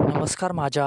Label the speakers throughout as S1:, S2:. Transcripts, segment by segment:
S1: नमस्कार माझ्या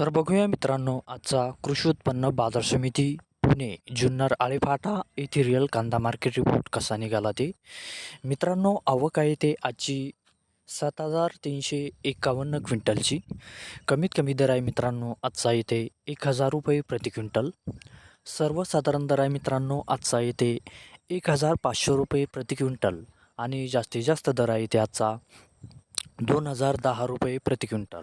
S1: तर बघूया मित्रांनो आजचा कृषी उत्पन्न बाजार समिती पुणे जुन्नर आळेफाटा येथे रिअल कांदा मार्केट रिपोर्ट कसा निघाला ते. मित्रांनो आवक आहे ते आजची सात हजार तीनशे एकावन्न क्विंटलची. कमीत कमी दर आहे मित्रांनो आजचा येते एक हजार रुपये प्रति क्विंटल. सर्वसाधारण दर आहे मित्रांनो आजचा येते एक हजार पाचशे रुपये प्रति क्विंटल. आणि जास्तीत जास्त दर आहे ते आजचा दोन हजार दहा रुपये प्रति क्विंटल.